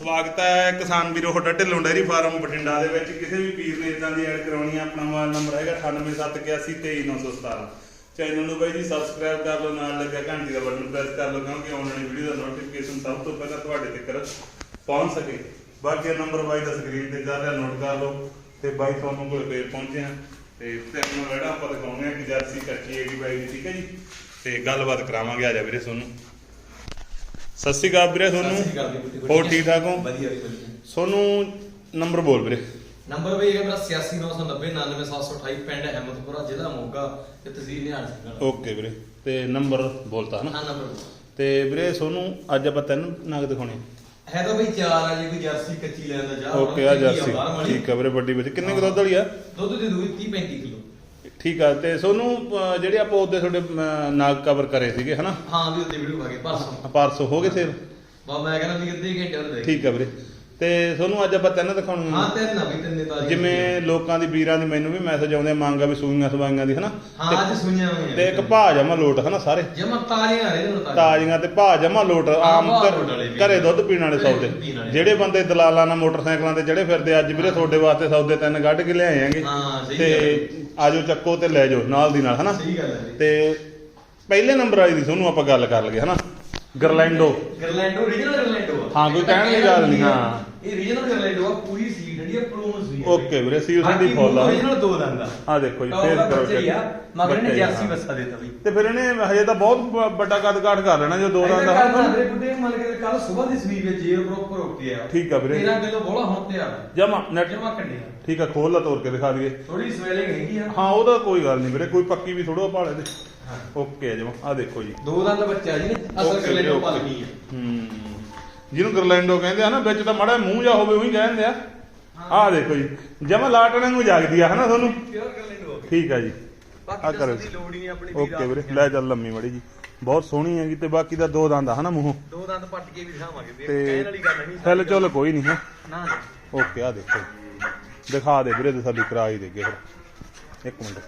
ਸਵਾਗਤ ਹੈ ਕਿਸਾਨ ਵੀਰੋ ਤੁਹਾਡਾ ਢਿੱਲੋਂ ਡੇਰੀ ਫਾਰਮ ਬਠਿੰਡਾ ਦੇ ਵਿੱਚ। ਕਿਸੇ ਵੀ ਪੀਰ ਨੇ ਇਦਾਂ ਦੀ ਐਡ ਕਰਾਉਣੀ ਹੈ ਆਪਣਾ ਮੋਬਾਈਲ ਨੰਬਰ ਹੈਗਾ 9871823917 ਚੈਨਲ ਨੂੰ ਬਾਈ ਜੀ ਸਬਸਕ੍ਰਾਈਬ ਕਰ ਲਓ, ਨਾਲ ਲੱਗਿਆ ਘੰਟੀ ਦਾ ਬਟਨ ਪ੍ਰੈਸ ਕਰ ਲਓ, ਕਿਉਂਕਿ ਆਉਣ ਵਾਲੀ ਵੀਡੀਓ ਦਾ ਨੋਟੀਫਿਕੇਸ਼ਨ ਸਭ ਤੋਂ ਪਹਿਲਾਂ ਤੁਹਾਡੇ ਤੱਕ ਪਹੁੰਚ ਸਕੇ। ਬਾਕੀ ਨੰਬਰ ਬਾਈ ਦਾ ਸਕਰੀਨ ਤੇ ਚੱਲ ਰਿਹਾ ਨੋਟ ਕਰ ਲਓ ਤੇ ਬਾਈ ਤੁਹਾਨੂੰ ਕੋਲ ਫੇਰ ਪਹੁੰਚੇ ਆ ਤੇ ਤੈਨੂੰ ਜਿਹੜਾ ਆਪਾਂ ਦਿਖਾਉਂਦੇ ਆ ਕਿ ਜਰਸੀ ਕੱਚੀ ਹੈਗੀ ਬਾਈ ਦੀ, ਠੀਕ ਹੈ ਜੀ? ਤੇ ਗੱਲਬਾਤ ਕਰਾਵਾਂਗੇ, ਆ ਜਾ ਵੀਰੇ ਤੁਹਾਨੂੰ ਸਤਿ ਸ਼੍ਰੀ ਅਕਾਲ ਵੀਰੇ ਤੁਹਾਨੂੰ। ਹੋਰ ਠੀਕ ਠਾਕ ਹੋ? ਵਧੀਆ ਸੋਨੂੰ ਨੰਬਰ ਬੋਲ ਵੀਰੇ। ਨੰਬਰ ਵੀ ਹੈਗਾ ਮੇਰਾ 869990 99728 ਪਿੰਡ ਅਹਿਮਦਪੁਰਾ ਜ਼ਿਲ੍ਹਾ ਮੋਗਾ ਤੇ ਤਹਿਸੀਲ ਨਿਹਾਲ ਸਿੰਘ ਓਕੇ ਵੀਰੇ ਤੇ ਨੰਬਰ ਬੋਲਤਾ ਹਨਾ? ਹਾਂ ਨੰਬਰ ਤੇ ਵੀਰੇ ਸੋਨੂੰ ਅੱਜ ਆਪਾਂ ਤੈਨੂੰ ਨਗ ਦਿਖਾਉਣੇ। ਹੈ ਤਾਂ ਬਈ ਚਾਰ ਆ ਜੀ ਕੋਈ ਜਰਸੀ ਕੱਚੀ ਲੈਣ ਦਾ ਜਾ ਓਕੇ ਆ ਜਰਸੀ। ਠੀਕ ਆ ਵੀਰੇ ਵੱਡੀ ਵਿੱਚ ਕਿੰਨੇ ਕੁ ਦੁੱਧ ਵਾਲੀ ਆ? ਦੁੱਧ ਦੇ ਦੂਈ 30 35 ਕਿਲੋ। ਠੀਕ ਆ ਤੇ ਸੋਨੂੰ ਜਿਹੜੇ ਆਪਾਂ ਉਹਦੇ ਤੁਹਾਡੇ ਨਾਗ ਕਵਰ ਕਰੇ ਸੀਗੇ ਹਨਾ? ਹਾਂ ਵੀ ਉੱਤੇ ਵੀਡੀਓ ਕੇ ਪਰਸੋਂ ਪਰਸੋਂ ਹੋ ਗਏ ਸੇਲ ਬਾ ਮੈਂ ਕਹਿੰਦਾ ਵੀ ਅੱਧੇ ਘੰਟੇ ਉਹਦੇ ਦੇਖ। ਠੀਕ ਆ ਵੀਰੇ। ਤੇ ਸੋਨੂੰ ਅੱਜ ਆਪਾਂ ਤਿੰਨ ਦਿਖਾਉਣੀਆਂ ਹਾਂ ਤਿੰਨ ਨਾ ਵੀ ਤਿੰਨੇ ਤਾਜ਼ੀਆਂ ਜਿਵੇਂ ਲੋਕਾਂ ਦੀ ਵੀਰਾਂ ਦੀ ਮੈਨੂੰ ਵੀ ਮੈਸੇਜ ਆਉਂਦੇ ਆ, ਮੰਗ ਆ ਵੀ ਸੂਈਆਂ ਸਵਾਈਆਂ ਦੀ ਹਨਾ? ਹਾਂ ਅੱਜ ਸੁਣਿਆ ਹੋਈਆਂ ਤੇ ਇੱਕ ਭਾਅ ਜਮਾ ਲੋਟ ਹਨਾ ਸਾਰੇ? ਜਮਾ ਤਾਜ਼ੀਆਂ ਆ ਰਹੇ ਨੇ ਤਾਜ਼ੀਆਂ। ਤਾਜ਼ੀਆਂ ਤੇ ਭਾਅ ਜਮਾ ਲੋਟ ਆਮ ਭਾਅ ਘਰ- ਲੋਟ ਵਾਲੇ ਵੀ। ਘਰੇ ਦੁੱਧ ਪੀਣ ਵਾਲੇ ਸੌਦੇ। ਦੁੱਧ ਪੀਣ ਵਾਲੇ। ਜਿਹੜੇ ਬੰਦੇ ਦਲਾਲਾਂ ਨਾਲ ਮੋਟਰਸਾਈਕਲਾਂ ਤੇ ਜਿਹੜੇ ਫਿਰਦੇ ਅੱਜ ਵੀਰੇ ਤੁਹਾਡੇ ਵਾਸਤੇ ਸੌਦੇ ਤਿੰਨ ਕੱਢ ਕੇ ਲਿਆਏ ਆਂਗੇ ਹਾਂ ਸਹੀ ਤੇ ਆਜੋ ਚੱਕੋ ਤੇ ਲੈ ਜਾਓ ਨਾਲ ਦੀ ਨਾਲ ਹਨਾ? ਸਹੀ ਗੱਲ ਹੈ ਤੇ ਪਹਿਲੇ ਨੰਬਰ ਵਾਲੀ ਦੀ ਤੁਹਾਨੂੰ ਆਪਾਂ ਗੱਲ ਕਰ ਲਈਏ ਹਨਾ? ਗਰਲੈਂਡੋ। ਗਰਲੈਂਡੋ ਰੀਜਨਲ ਗਰਲੈਂਡੋ ਹਾਂ, ਕੋਈ ਕਹਿਣ ਦੀ ਗੱਲ ਨਹੀਂ, ਹਾਂ। ਇਹ ਰੀਜਨਲ ਗਰਲੈਂਡੋ ਆ ਪੂਰੀ ਸੀਟ ਜਿਹੜੀ ਆ ਓਕੇ ਵੀਰੇ ਸੀਲ ਦੀ ਫੁੱਲ ਆ। ਰੀਜਨਲ ਦੋ ਦੰਦ ਆ। ਆ ਦੇਖੋ ਜੀ ਦਾ ਕਰੋ ਹੀ ਆ check। ਮਗਰ ਬੱਚਾ ਨੇ ਹੀ ਆ, ਜਰਸੀ ਹਾਂ। ਬੱਸਾ ਦਿੱਤਾ। ਬਈ ਤੇ ਫਿਰ ਇਹਨੇ ਹਜੇ ਤਾਂ ਬਹੁਤ ਵੱਡਾ ਕੱਦ ਕਾਠ ਕਰ ਲੈਣਾ ਜੋ ਦੋ ਦੰਦ ਦਾ ਹਨਾ ਮੇਰੇ ਬੁੱਢੇ ਮੰਨ ਕੇ ਕੱਲ ਸਵੇਰ ਦੀ ਸਵੀਪ ਵਿੱਚ ਇਹ ਪ੍ਰੋਪਰ ਓਕੇ ਆ ਠੀਕ ਆ ਵੀਰੇ। 13 ਕਿਲੋ ਬੋਲਾ ਹੁਣ ਤਿਆਰ ਜਮਾ ਨੈਟ ਜਮਾ ਕੱਢਿਆ ਠੀਕ ਆ ਖੋਲ ਲਾ ਤੋੜ ਕੇ ਦਿਖਾ ਦਈਏ। ਥੋੜੀ ਸਵੈਲਿੰਗ ਹੈਗੀ ਆ। ਹਾਂ ਉਹਦਾ ਕੋਈ ਗੱਲ ਨਹੀਂ ਵੀਰੇ ਕੋਈ ਪੱਕੀ ਵੀ ਥੋੜੋ ਭਾਲੇ ਤੇ ਹਾਂ। ਓਕੇ ਆ ਜਮਾ ਆ ਦੇਖੋ ਜੀ। ਦੋ ਦੰਦ ਬੱਚਾ ਜੀ ਅਸਲ ਗਰਲੈਂਡੋ okay. ਪਾਲਣੀ ਆ। ਹੂੰ। ਜਿਹਨੂੰ ਗਰਲੈਂਡੋ ਕਹਿੰਦੇ ਆ ਨਾ ਵਿੱਚ ਤਾਂ ਮੜਾ ਮੂੰਹ ਜਾ ਹੋਵੇ ਉਹੀ ਕਹਿੰਦੇ ਆ। ਆਹ ਦੇਖੋ ਜੀ ਜਮਾ ਲਾਟਣੇ ਨੂੰ ਜਾਗਦੀ ਆ ਹਨਾ ਤੁਹਾਨੂੰ? ਪਿਓਰ ਠੀਕ ਆ ਜੀ। ਆ ਬਾਕੀ ਕਰੋ ਦੀ ਲੋੜ ਹੀ ਨਹੀਂ ਆਪਣੀ ਓਕੇ ਵੀਰੇ ਲੈ ਚੱਲ ਲੰਮੀ ਮੜੀ ਜੀ। ਬਹੁਤ ਸੋਹਣੀ ਹੈਗੀ ਤੇ ਬਾਕੀ ਦਾ ਦੋ ਦੰਦ ਆ ਹਨਾ ਮੂੰਹ? ਦੋ ਦੰਦ ਪੱਟ ਕੇ ਵੀ ਦਿਖਾਵਾਂਗੇ ਵੀਰ ਕਹਿਣ ਵਾਲੀ ਗੱਲ ਨਹੀਂ ਹਿਲ ਚੁੱਲ ਕੋਈ ਨਹੀਂ ਹੈ। ਨਾ ਓਕੇ ਆ ਦੇਖੋ। ਦਿਖਾ ਦੇ ਵੀਰੇ ਤੇ ਸਾਡੀ ਕਰਾ ਹੀ ਦੇਗੇ ਫਿਰ। ਇੱਕ ਮਿੰਟ।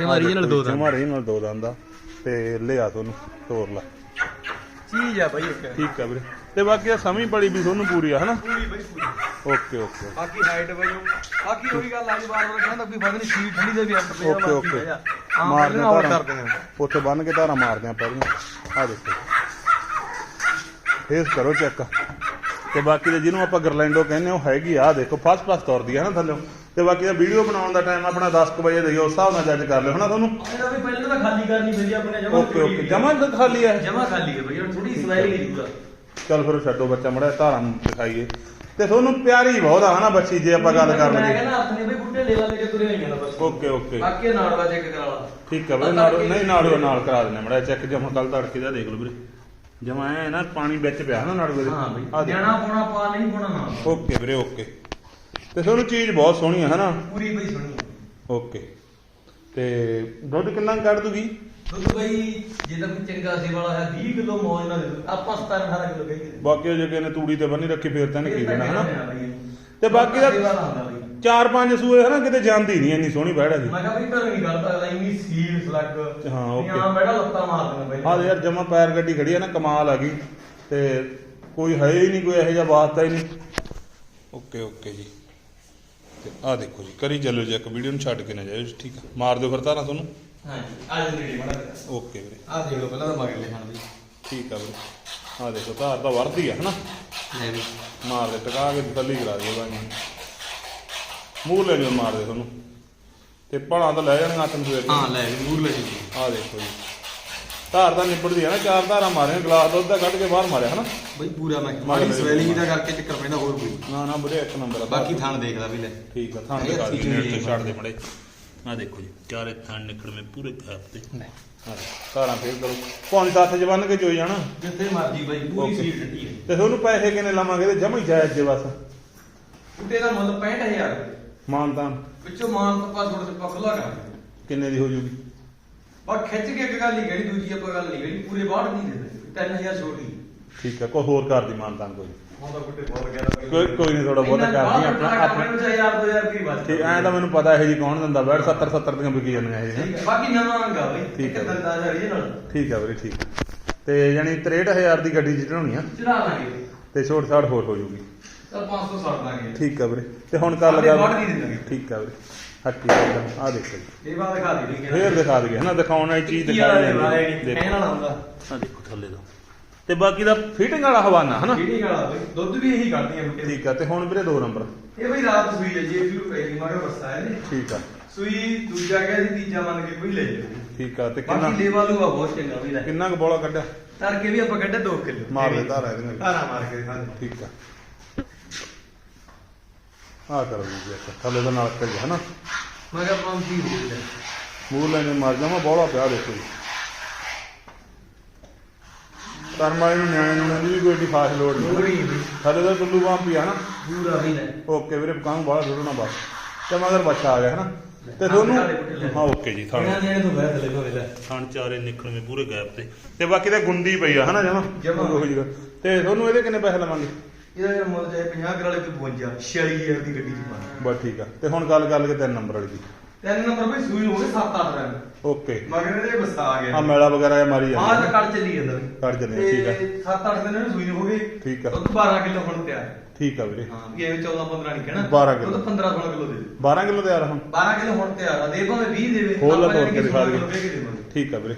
ਜਮਾ original ਦੋ ਦੰਦ। ਜਮਾ original ਦੋ ਦੰਦ ਆ। ਤੇ ਲਿਆ ਤੁਹਾਨੂੰ ਤੋਰ ਲਾ। ਚੀਜ਼ ਆ ਬਾਈ ਇੱਕ। ਠੀਕ ਆ ਵੀਰੇ। ਤੇ ਬਾਕੀ ਆ ਸਮੀ ਬੜੀ ਵੀ ਤੁਹਾਨੂੰ ਪੂਰੀ ਆ ਹਨਾ? ਪੂਰੀ ਬਾਈ ਪੂਰੀ ਓਕੇ ਓਕੇ। ਬਾਕੀ ਹਾਈਟ ਵਜੋਂ ਬਾਕੀ ਉਹੀ ਗੱਲ ਅੱਜ ਵਾਰ ਵਾਰ ਕਹਿੰਦਾ ਕੋਈ ਫ਼ਰਕ ਨਹੀਂ ਸ਼ੀਟ ਠੰਡੀ ਦੇ ਵੀ ਅੰਦਰ ਪਿਆ ਓਕੇ। ਓਕੇ ਹਾਂ ਮਾਰਦੇ ਧਾਰਾਂ। ਉੱਥੇ ਬੰਨ ਕੇ ਧਾਰਾਂ ਮਾਰਦੇ ਆ ਪਹਿਲਾਂ ਆ ਦੇਖੋ। ਫੇਸ ਕਰੋ ਚੈੱਕ। ਤੇ ਬਾਕੀ ਦੇ ਜਿਹਨੂੰ ਆਪਾਂ ਗਰਲੈਂਡੋ ਕਹਿੰਦੇ ਉਹ ਹੈਗੀ ਆ ਦੇਖੋ ਫਸਟ ਫਸਟ ਤੁਰਦੀ ਆ ਨਾ ਥੱਲੇ। ਤੇ ਬਾਕੀ ਦਾ ਵੀਡੀਓ ਬਣਾਉਣ ਦਾ ਟਾਈਮ ਆਪਣਾ 10 ਕੁ ਵਜੇ ਦੇਈਓ ਉਸ ਹਿਸਾਬ ਨਾਲ ਜੱਜ ਕਰ ਲਿਓ ਹਨਾ ਤੁਹਾਨੂੰ? ਇਹਦਾ ਵੀ ਪਹਿਲਾਂ ਤਾਂ ਖਾਲੀ ਕਰਨੀ ਆ ਆਪਣੇ ਜਮਾ ਓਕੇ ਓਕੇ। ਜਮਾ ਖਾਲੀ ਆ। ਇਹ? ਜਮਾ ਖਾਲੀ ਹੈ ਬਈ ਹੁਣ ਥੋੜੀ ਸਵੈਲਿੰਗ ਹੈ ਚੱਲ ਫਿਰ ਛੱਡੋ ਬੱਚਾ ਮੜਾ ਧਾਰਾਂ ਨੂੰ ਦਿਖਾਈਏ। ਤੇ ਤੁਹਾਨੂੰ ਪਿਆਰੀ ਬਹੁਤ ਆ ਹਨਾ ਬੱਚੀ ਜੇ ਆਪਾਂ ਗੱਲ ਕਰ ਮੈਂ ਲਈਏ। ਕਹਿੰਦਾ ਆਪਣੇ ਬਈ ਬੁੱਢੇ ਲੇਵਾ ਲੈ ਕੇ ਤੁਰੇ ਹੋਈਆਂ ਨਾ ਬਸ ਓਕੇ ਓਕੇ। ਬਾਕੀ ਨਾੜਵਾ ਚੈੱਕ ਕਰਾ ਲਾ। ਠੀਕ ਆ ਵੀਰੇ ਨਾਲ ਨਹੀਂ ਨਾਲ ਨਾਲ ਕਰਾ ਦਿੰਦੇ ਮੜਾ ਚੈੱਕ ਜਮਾ ਕੱਲ ਤੜਕੇ ਦਾ ਦੇਖ ਲਓ ਵੀਰੇ। ਜਮਾ ਐ ਨਾ ਪਾਣੀ ਵਿੱਚ ਪਿਆ ਨਾ ਨਾਲ ਵੀਰੇ ਹਾਂ ਬਈ ਦੇਖੋ। ਜਾਣਾ ਪੋਣਾ ਪਾ ਨਹੀਂ ਪੋਣਾ ਨਾ ਓਕੇ ਵੀਰੇ ਓਕੇ। ਤੇ ਤੁਹਾਨੂੰ ਚੀਜ਼ ਬਹੁਤ ਸੋਹਣੀ ਹੈ ਹਨਾ। ਪੂਰੀ ਬਈ ਸੁਣੀ ਓਕੇ। ਤੇ ਦੁੱਧ ਕਿੰਨਾ ਕੁ ਕੱਢ ਦੂਗੀ? ਦੁੱਧ ਬਈ ਜੇ ਤਾਂ ਕੋਈ ਚੰਗਾ ਸੀ ਵਾਲਾ ਹੈ 20 ਕਿਲੋ ਮੌਜ ਨਾਲ ਦੇ ਦਿਓ। ਆਪਾਂ 17 18 ਕਿਲੋ ਕਹਿੰਦੇ ਬਾਕੀ ਜੇ ਕਿਸੇ ਨੇ ਤੂੜੀ ਤੇ ਬੰਨੀ ਰੱਖੀ ਫੇਰ ਤਾਂ ਨਹੀਂ ਕੀ ਦੇਣਾ ਹਨਾ? ਤੇ ਬਾਕੀ ਦਾ ਚਾਰ ਪੰਜ ਸੂਏ ਹਨਾ ਕਿਤੇ ਜਾਂਦੀ ਨਹੀਂ ਇੰਨੀ ਸੋਹਣੀ ਬੈੜ ਹੈਗੀ ਮੈਂ ਕਿਹਾ ਬਈ ਤੁਹਾਨੂੰ ਨਹੀਂ ਗੱਲ ਤਾਂ ਇੰਨੀ ਸੀਰੀਅਸ ਲੱਗ ਹਾਂ, okay. ਹਾਂ ਬੈਠਾ ਲੱਤਾਂ ਮਾਰ ਦੇਣਾ ਬਈ। ਆਹ ਯਾਰ ਜਮਾ ਪੈਰ ਗੱਡੀ ਖੜੀ ਹੈ ਨਾ ਕਮਾਲ ਆ ਗਈ। ਤੇ ਕੋਈ ਹੈ ਹੀ ਨਹੀਂ ਕੋਈ ਇਹੋ ਜਿਹਾ ਵਾਸਤਾ ਹੀ ਨਹੀਂ। ਓਕੇ ਓਕੇ ਜੀ। ਤੇ ਆਹ ਦੇਖੋ ਜੀ ਕਰੀ ਚੱਲੋ ਜੀ ਇੱਕ ਵੀਡੀਓ ਨੂੰ ਛੱਡ ਕੇ ਨਾ ਜਾਇਓ ਜੀ, ਠੀਕ ਆ? ਮਾਰ ਦਿਓ ਫਿਰ ਤਾਰਾਂ ਤੁਹਾਨੂੰ। ਹਾਂਜੀ ਆ ਜਾ ਨੇੜੇ ਮਾੜਾ ਓਕੇ ਵੀਰੇ। ਆ ਦੇਖ ਲਓ ਪਹਿਲਾਂ ਤਾਂ ਮਗਰ ਲਿਖਣ ਬਈ ਠੀਕ ਆ ਵੀਰੇ। ਆਹ ਦੇਖੋ ਧਾਰ ਤਾਂ ਵਰਦੀ ਆ ਹਨਾ? ਲੈ ਵੀ। ਮਾਰ ਦੇ ਟਕਾ ਕੇ ਹੀ ਕਰਾ ਦਈਏ ਬਾਈ ਮੂੰਹ ਲੈ ਲਿਓ ਮਾਰ ਦੇ ਤੁਹਾਨੂੰ। ਤੇ ਭਣਾ ਤਾਂ ਲੈ ਜਾਣਗੇ ਆਤਮ ਸਵੇਰ ਹਾਂ ਲੈ ਵੀ ਮੂਰ ਲੈ ਜੀ ਆਹ ਦੇਖੋ ਜੀ। ਧਾਰ ਤਾਂ ਨਿਬੜਦੀ ਆ ਨਾ ਚਾਰ ਧਾਰਾਂ ਮਾਰੀਆਂ ਗਲਾਸ ਦੁੱਧ ਦਾ ਕੱਢ ਕੇ ਬਾਹਰ ਮਾਰਿਆ ਹਨਾ? ਬਈ ਪੂਰਾ ਮੈਂ ਮਾੜੀ ਸਵੈਲਿੰਗ ਦਾ। ਕਰਕੇ ਚੱਕਰ ਪੈਂਦਾ ਹੋਰ ਕੋਈ। ਨਾ ਨਾ ਬੜੇ ਇੱਕ ਨੰਬਰ ਆ। ਬਾਕੀ ਥਣ ਦੇਖਦਾ ਵੀ ਲੈ। ਠੀਕ ਆ ਥਾਂ ਇਹ ਦੇ ਕਾਲੀ ਤੇ ਛੱਡ ਦੇ ਮੜੇ। ਆ ਦੇਖੋ ਜੀ ਚਾਰੇ ਥਾਂ ਨਿਕਲਵੇਂ ਪੂਰੇ ਖਾਪ ਤੇ। ਹਾਂ ਧਾਰਾਂ ਫੇਰ ਕਰੋ। ਪੌਣੀ ਸੱਤ ਚ ਬੰਨ ਕੇ ਚੋਈ ਜਾਣਾ। ਜਿੱਥੇ ਮਰਜ਼ੀ ਬਾਈ ਪੂਰੀ Okay. ਸੀਟ ਠੰਡੀ ਹੈ। ਤੇ ਤੁਹਾਨੂੰ ਪੈਸੇ ਕਿੰਨੇ ਲਾਵਾਂਗੇ? ਤੇ ਜਮਾ ਹੀ ਜਾਇਜ਼ ਜੇ ਬਸ। ਉੱਤੇ ਦਾ ਮੁੱਲ 65000 ਮਾਨਤਾਨ। ਵਿੱਚੋਂ ਮਾਨ ਤਾਂ ਪਾ ਥੋੜਾ ਜਿਹਾ ਪਖਲਾ ਕਰਾਂਗੇ ਕਿੰਨੇ ਦੀ ਹੋ ਜੂਗੀ? ਪਰ ਖਿੱਚ ਕੇ ਇੱਕ ਗੱਲ ਨਹੀਂ ਕਹਿਣੀ ਦੂਜੀ ਆਪਾਂ ਗੱਲ ਨਹੀਂ ਕਹਿਣੀ ਪੂਰੇ ਬਾਹਰ ਨਹੀਂ ਦਿੰਦੇ 3000 ਛੋਟੀ। ਠੀਕ ਆ ਕੋਈ ਹੋਰ ਕਰ ਦੀ ਮਾਨਤਾਨ ਕੋਈ। ਤਾਂ ਕੋਈ ਕੋਈ ਨਹੀਂ ਥੋੜਾ ਬਹੁਤਾ ਕਰਦੀ ਆਪਣਾ ਆਪਣੇ ਆਪਣਾ ਵਿੱਚ 1000 2000 ਦੀ ਬਚ ਠੀਕ ਐਂ ਤਾਂ ਮੈਨੂੰ ਪਤਾ ਇਹ ਜੀ ਕੌਣ ਦਿੰਦਾ ਬੈਠ 70 70 ਦੀਆਂ ਵਿਕੀ ਜਾਂਦੀਆਂ ਇਹ ਹੈ। ਬਾਕੀ ਨਵਾਂ ਅੰਗਾ ਬਈ ਠੀਕ ਹੈ ਬਈ। ਦੰਦਾਂ ਦਾ ਰੀਜਨਲ ਠੀਕ ਆ ਵੀਰੇ ਠੀਕ। ਤੇ ਯਾਨੀ 63000 ਦੀ ਗੱਡੀ ਚੜਾਉਣੀ ਆ। ਚੜਾ ਲਾਂਗੇ ਤੇ ਛੋਟ ਛਾੜ ਹੋਰ ਹੋ ਜੂਗੀ। ਚਲ 500 ਛੱਡ ਦਾਂਗੇ। ਠੀਕ ਆ ਵੀਰੇ ਤੇ ਹੁਣ ਕਰ ਲਗਾ ਦੀ। ਠੀਕ ਆ ਵੀਰੇ ਹੱਟੀ ਆ ਦੇਖੋ ਇਹ ਬਾਤ ਦਿਖਾ ਦੇ ਫੇਰ ਦਿਖਾ ਦਈਏ ਹਨਾ ਦਿਖਾਉਣ ਵਾਲੀ ਚੀਜ਼ ਹੈ। ਹੈ। ਦੇਖੋ ਕਹਿਣ ਵਾਲਾ ਹੁੰਦਾ। ਆ ਦੇਖੋ ਥੱਲੇ ਦਾ। ਤੇ ਬਾਕੀ ਦਾ ਫਿਟਿੰਗ ਵਾਲਾ ਹਵਾਨਾ ਹਨਾ? ਜਿਹੜੀ ਵਾਲਾ ਬਈ ਦੁੱਧ ਵੀ ਇਹੀ ਕੱਢਦੀ ਆ ਬੁੱਟੇ ਠੀਕ ਆ ਤੇ ਹੁਣ ਵੀਰੇ ਦੋ ਨੰਬਰ ਇਹ ਬਈ ਰਾਤ ਸੂਈ ਹੈ ਜੀ ਵੀ ਪਹਿਲੀ ਮਾਰੇ ਹੈ ਨੇ ਠੀਕ ਆ। ਸੂਈ ਦੂਜਾ ਗਿਆ ਸੀ ਤੀਜਾ ਮੰਨ ਕੇ ਕੋਈ ਲੈ ਜਾਓ। ਠੀਕ ਆ ਤੇ ਕਿੰਨਾ ਬਾਕੀ ਲੇਵਾ ਲੂਆ ਬਹੁਤ ਚੰਗਾ ਵੀ ਲੈ। ਕਿੰਨਾ ਕੁ ਬੋਲਾ ਕੱਢਿਆ? ਤਰ ਕੇ ਵੀ ਆਪਾਂ ਕੱਢੇ 2 ਕਿਲੋ। ਮਾਰ ਦੇ ਧਾਰਾ ਇਹਦੇ ਨਾਲ। ਧਾਰਾ ਮਾਰ ਕੇ ਦੇ। ਠੀਕ ਆ। ਆ ਕਰੋ ਜੀ ਇੱਕ ਥੱਲੇ ਦਾ ਨਾਲ ਕਰ ਹਨਾ? ਮੈਂ ਕਿਹਾ ਪੰਜ ਕੀ ਹੋ ਗਿਆ ਮੂਰ ਲੈਣੇ ਮਾਰ ਜਾਵਾਂ ਬੋਲਾ ਪਿਆ ਦੇਖੋ ਜੀ। ਕਰਮ ਵਾਲੇ ਨੂੰ ਨਿਆਣੇ ਨੂੰ ਦੀ ਵੀ ਕੋਈ ਏਡੀ ਖਾਸ ਲੋੜ ਨਹੀਂ। ਥੱਲੇ ਦਾ ਟੁੱਲੂ ਬਾਂਹ ਪਿਆ ਹਨਾ ਪੂਰਾ ਵੀ ਲੈ ਓਕੇ ਵੀਰੇ ਪਕਾਉਂ ਬਾਹਲਾ ਥੋੜਾ ਬਸ ਤੇ ਮਗਰ ਬੱਚਾ ਆ ਗਿਆ ਹਨਾ? ਤੇ ਤੁਹਾਨੂੰ ਹਾਂ ਓਕੇ ਜੀ ਇਹਨਾਂ ਥਾਣ ਨੇ ਤੋਂ ਬਹਿ ਥਲੇ ਲੈ। ਥਾਣ ਚਾਰੇ ਨਿਕਲਵੇਂ ਪੂਰੇ ਗੈਪ ਤੇ। ਤੇ ਬਾਕੀ ਤਾਂ ਗੁੰਡੀ ਪਈ ਆ ਹਨਾ ਜਮਾ? ਜਮਾਂ। ਤੇ ਤੁਹਾਨੂੰ ਇਹਦੇ ਕਿੰਨੇ ਪੈਸੇ ਲਵਾਂਗੇ? ਇਹਦਾ ਜਿਹੜਾ ਮੁੱਲ ਚਾਹੇ 50 ਕਰਾਲੇ ਤੇ 52 46000 ਦੀ ਗੱਡੀ ਚ ਪਾਣਾ ਬਸ ਠੀਕ ਆ। ਤੇ ਹੁਣ ਗੱਲ ਕਰ ਲਈਏ ਤਿੰਨ ਨੰਬਰ ਵਾਲੀ ਦੀ। ਤਿੰਨ ਨੰਬਰ ਬਈ ਸੂਈ ਹੋ ਗਏ 7-8 ਰਨ ਓਕੇ। ਮਗਰ ਇਹਦੇ ਬਸਾ ਆ ਆ ਗਿਆ। ਮੈਲਾ ਵਗੈਰਾ ਇਹ ਮਾਰੀ ਆਹ ਜਾਂਦੀ ਤਾਂ ਕੱਢ ਚੱਲੀ ਜਾਂਦਾ ਵੀ। ਕੱਢ ਆ, ਠੀਕ ਆ। ਤੇ 7-8 ਦਿਨ ਇਹਨੂੰ ਸੂਈ ਹੋ ਗਏ ਠੀਕ ਆ। ਦੁੱਧ 12 ਕਿਲੋ ਹੁਣ ਤਿਆਰ। ਠੀਕ ਆ ਵੀਰੇ। ਹਾਂ ਵੀ ਐਵੇਂ 14-15 ਨਹੀਂ ਕਹਿਣਾ। 12 ਕਿੱਲੋ। ਦੁੱਧ 15-16 ਕਿਲੋ ਦੇ ਦੇ। 12 ਕਿਲੋ ਤਿਆਰ ਆ ਹੁਣ? 12 ਕਿਲੋ ਹੁਣ ਤਿਆਰ ਆ। ਦੇ ਭਾਵੇਂ 20 ਦੇਵੇ ਖੋਲ ਲਾ ਤੋੜ ਕੇ ਦਿਖਾ 16 ਦੇ। ਠੀਕ ਆ ਵੀਰੇ।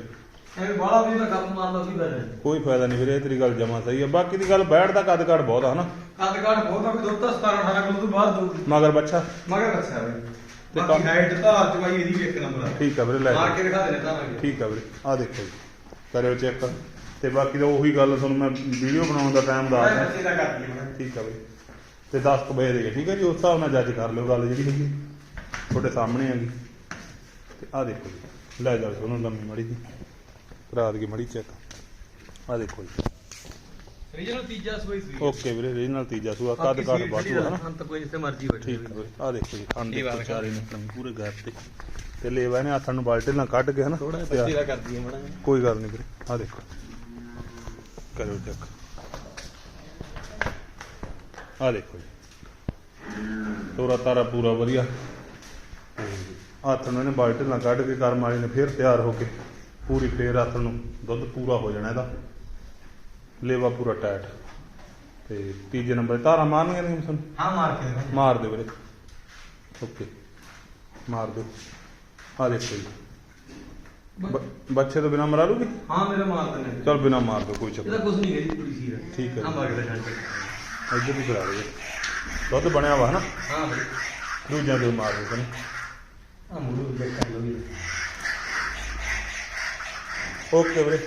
ਐਵੇਂ ਬਾਲਾ ਵੀ ਦਾ ਕੰਮ ਮਾਰਦਾ ਕੀ ਕਰ ਕੋਈ ਫਾਇਦਾ ਨਹੀਂ ਵੀਰੇ ਇਹ ਤੇਰੀ ਗੱਲ ਜਮਾ ਸਹੀ ਆ। ਬਾਕੀ ਦੀ ਗੱਲ ਬੈਠ ਦਾ ਕੱਦ ਕਾਠ ਬਹੁਤ ਆ ਹਨਾ? ਕੱਦ ਕਾਠ ਬਹੁਤ ਆ ਵੀ ਦੁੱਧ ਤਾਂ 17-18 ਕਿਲੋ ਤੋਂ ਬਾਅਦ ਦਊਗੀ। ਮਗਰ ਬੱਚਾ। ਮਗਰ ਅੱਛਾ ਬਈ ਤੇ ਬਾਕੀ ਕੰਮ- ਹਾਈਟ ਧਾਰ ਚਵਾਈ ਇਹਦੀ ਵੀ ਇੱਕ ਨੰਬਰ ਆ। ਠੀਕ ਆ ਵੀਰੇ ਲੈ ਮਾਰ। ਕੇ ਦਿਖਾ ਦੇ ਤਾਂ ਮੈਂ ਠੀਕ ਆ ਵੀਰੇ ਆ ਦੇਖੋ ਜੀ ਕਰਿਓ ਚੈੱਕ। ਤੇ ਬਾਕੀ ਤਾਂ ਉਹੀ ਗੱਲ ਤੁਹਾਨੂੰ ਮੈਂ ਵੀਡੀਓ ਬਣਾਉਣ ਦਾ ਟਾਈਮ ਦੱਸਦਾ। ਬੱਚੇ ਦਾ ਕਰਦੀ ਮੈਂ ਠੀਕ ਆ ਵੀਰੇ। ਤੇ 10 ਕੁ ਵਜੇ ਦੇ ਠੀਕ ਹੈ ਜੀ ਉਸ ਹਿਸਾਬ ਨਾਲ ਜੱਜ ਕਰ ਲਿਓ ਗੱਲ ਜਿਹੜੀ ਹੈਗੀ। ਤੁਹਾਡੇ ਸਾਹਮਣੇ ਹੈਗੀ ਤੇ ਆ ਦੇਖੋ ਜੀ ਲੈ ਜਾਓ ਉਹਨੂੰ ਲੰਮੀ ਮੜੀ ਦੀ ਰਾਤ ਦੀ ਮੜੀ ਚੈੱਕ ਆ ਦੇਖੋ ਜੀ। ਰੀਜਨਲ ਤੀਜਾ ਸੂਈ ਸੂਈ ਓਕੇ ਵੀਰੇ ਰੀਜਨਲ ਤੀਜਾ ਸੂਆ ਕੱਦ ਕਾਠ ਵਾਧੂ ਹੈ ਨਾ। ਹਾਂ ਤਾਂ ਕੋਈ ਜਿੱਥੇ ਮਰਜ਼ੀ ਬੈਠੇ ਠੀਕ ਹੈ ਵੀਰੇ ਆ ਦੇਖੋ ਜੀ ਖੰਡ ਇਹ ਦੇ ਚਾਰੇ ਨਿਕਲਣ ਪੂਰੇ ਗੈਪ ਤੇ। ਤੇ ਲੇਵਾ ਇਹਨੇ ਹੱਥਾਂ ਨੂੰ ਬਾਲਟੇ ਨਾਲ ਕੱਢ ਕੇ ਹਨਾ। ਥੋੜਾ ਦਾ ਕਰਦੀ ਹੈ ਮੜਾ ਕੋਈ ਗੱਲ ਨਹੀਂ ਵੀਰੇ ਆ ਦੇਖੋ। ਕਰੋ ਚੈੱਕ ਆ ਦੇਖੋ ਜੀ। ਤੋਰਾ ਤਾਰਾ ਪੂਰਾ ਵਧੀਆ। ਹੱਥ ਨੂੰ ਇਹਨੇ ਬਾਲਟੀ ਨਾਲ ਕੱਢ ਕੇ ਕਰਮ ਵਾਲੀ ਨੇ ਫੇਰ ਤਿਆਰ ਹੋ ਕੇ ਪੂਰੀ ਫੇਰ ਹੱਥ ਨੂੰ ਦੁੱਧ ਪੂਰਾ ਹੋ ਜਾਣਾ ਇਹਦਾ। ਲੇਵਾ ਪੂਰਾ ਟਾਈਟ ਤੇ ਤੀਜੇ ਨੰਬਰ ਤੇ ਧਾਰਾਂ ਮਾਰਨੀਆਂ ਨੇ ਤੁਹਾਨੂੰ ਹਾਂ ਮਾਰ ਕੇ ਦਿਖਾ ਮਾਰ ਦਿਓ ਵੀਰੇ। ਓਕੇ। ਮਾਰ ਦਿਓ। ਆ ਦੇਖੋ ਜੀ। ਬ- ਬੱਚੇ ਤੋਂ ਬਿਨਾ ਮਰਾ ਲੂਗੀ? ਹਾਂ ਮੇਰੇ ਮਾਰ ਦਿੰਦੇ ਚਲ ਬਿਨਾ ਮਾਰ ਦਿਓ ਕੋਈ ਚੱਕਰ ਇਹਦਾ ਕੁਝ ਨਹੀਂ ਗਈ ਪੂਰੀ ਸੀ ਠੀਕ ਹੈ। ਹਾਂ ਮਾਰ ਕੇ ਦਿਖਾ ਨਹੀਂ। ਇੱਧਰ ਵੀ ਕਰਾ ਦਿਓ ਦੁੱਧ ਬਣਿਆ ਵਾ ਹਨਾ? ਹਾਂ ਬਈ ਦੂਜਿਆਂ ਦੇ ਮਾਰ ਦਿਓ ਕਨੇ ਆ ਮੂਰੂ ਚੈੱਕ ਕਰ ਲਓ ਵੀ ਓਕੇ ਵੀਰੇ।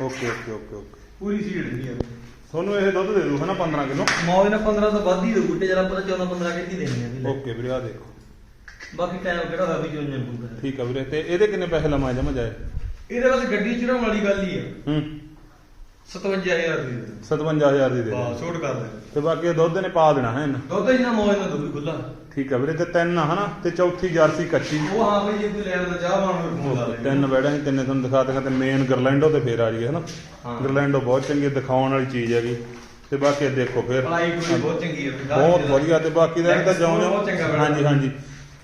Okay okay okay okay. ਪੂਰੀ ਸੀੜ ਨਹੀਂ ਆ ਤੁਹਾਨੂੰ ਇਹ ਦੁੱਧ ਦੇ ਦੂ ਹਨਾ 15 ਕਿਲੋ? ਮੌਜ ਨਾਲ 15 ਤੋਂ ਵੱਧ ਹੀ ਦੇ ਬੂਟੇ ਜਰਾ ਪਤਾ 14 15 ਕਿੱਥੇ ਦੇਣੀ ਆ ਵੀ ਲੈ। ਓਕੇ ਵੀਰੇ ਆ ਦੇਖੋ। ਬਾਕੀ ਟਾਈਮ ਕਿਹੜਾ ਹੋਇਆ ਵੀ ਜੋਨ ਜੰਪੂ ਕਰ ਠੀਕ ਆ ਵੀਰੇ ਤੇ ਇਹਦੇ ਕਿੰਨੇ ਪੈਸੇ ਲਵਾਂ ਜਮਾ ਜਾਏ ਇਹਦੇ ਬਸ ਗੱਡੀ ਚੜਾਉਣ ਵਾਲੀ ਗੱਲ ਹੀ ਆ। ਹੂੰ। 57000 ਦੀ ਦੇ 57000 ਦੀ ਦੇ ਵਾਹ ਦੇ ਛੋਟ ਕਰ ਦੇ। ਤੇ ਬਾਕੀ ਦੁੱਧ ਨੇ ਪਾ ਦੇਣਾ ਹੈ ਇਹਨਾਂ। ਦੁੱਧ ਇੰਨਾ ਮੌਜ ਨਾਲ ਦੁੱਧ ਖੁੱਲਾ ਠੀਕ ਆ ਵੀਰੇ ਤੇ ਤਿੰਨ ਆ ਹਨਾ? ਤੇ ਚੌਥੀ ਜਰਸੀ ਕੱਚੀ। ਉਹ ਹਾਂ ਬਈ ਜੇ ਕੋਈ ਲੈਣ ਦਾ ਚਾਹ ਬਾਣ ਨੂੰ ਫੋਨ ਲਾ ਲੈ ਤਿੰਨ ਬੈੜਾਂ ਸੀ ਤਿੰਨੇ ਤੁਹਾਨੂੰ ਦਿਖਾ ਦਿਖਾ ਤੇ ਮੇਨ ਗਰਲੈਂਡੋ ਤੇ ਫੇਰ ਆ ਜੀ ਹਨਾ? ਹਾਂ। ਗਰਲੈਂਡੋ ਬਹੁਤ ਚੰਗੀ ਦਿਖਾਉਣ ਵਾਲੀ ਚੀਜ਼ ਹੈਗੀ। ਤੇ ਬਾਕੀ ਦੇਖੋ ਫੇਰ। ਬਹੁਤ ਚੰਗੀ ਹੈ ਬਹੁਤ ਵਧੀਆ ਤੇ ਬਾਕੀ ਦਾ ਇਹ ਤਾਂ ਜਿਉਂ ਹਾਂਜੀ ਹਾਂਜੀ।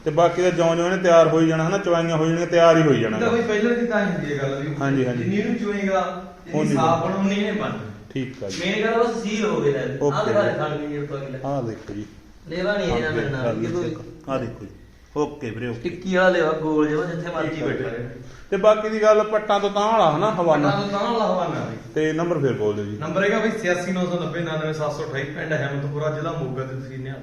ਤੇ ਬਾਕੀ ਦਾ ਜਿਉਂ ਜਿਉਂ ਇਹਨੇ ਤਿਆਰ ਹੋਈ ਜਾਣਾ ਹਨਾ ਚਵਾਈਆਂ ਹੋਈ ਜਾਣੀਆਂ ਤਿਆਰ ਹੀ ਹੋਈ ਜਾਣਾ ਤਾਂ ਕੋਈ ਪਹਿਲਾਂ ਦੀ ਤਾਂ ਹੀ ਹੁੰਦੀ ਹੈ ਗੱਲ ਵੀ। ਹਾਂਜੀ, ਹਾਂਜੀ। ਜਿੰਨੀ ਨੂੰ ਚੁਏਗਾ ਜਿੰਨੀ ਸਾਫ਼ ਬਣ ਉਨੀ ਨੇ ਬਣ ਠੀਕ ਆ ਜੀ। ਮੇਨ ਗੱਲ ਬਸ ਸੀਲ ਹੋ ਗਏ ਲੈ Okay ਆਹ ਦਿਖਾ ਜੇ ਤੋਂ ਅਗਲੇ ਆਹ ਦੇਖੋ ਜੀ। ਲੇਵਾ ਨਹੀਂ ਇਹਨਾਂ ਕਿ ਕੋਈ ਆਹ ਦੇਖੋ। ਜੀ। ਓਕੇ ਵੀਰੇ ਓਕੇ। ਟਿੱਕੀ ਵਾਲਾ ਲੇਵਾ ਗੋਲ ਜਿਹਾ ਜਿੱਥੇ ਮਰਜ਼ੀ ਬੈਠਾ ਰਹੇ। ਤੇ ਬਾਕੀ ਦੀ ਗੱਲ ਪੱਟਾਂ ਤੋਂ ਤਾਂ ਵਾਲਾ ਹਨਾ ਹਵਾਨਾ। ਤਾਂ ਤਾਂ ਲਹਵਾਨਾ ਵੀ। ਤੇ ਨੰਬਰ ਫੇਰ ਬੋਲ ਦਿਓ ਜੀ। ਨੰਬਰ ਹੈਗਾ ਬਈ 8699099728 ਪਿੰਡ ਹੈਮਤਪੁਰਾ ਜ਼ਿਲ੍ਹਾ ਮੋਗਾ ਤਹਿਸੀਲ ਨਿਹਾਲ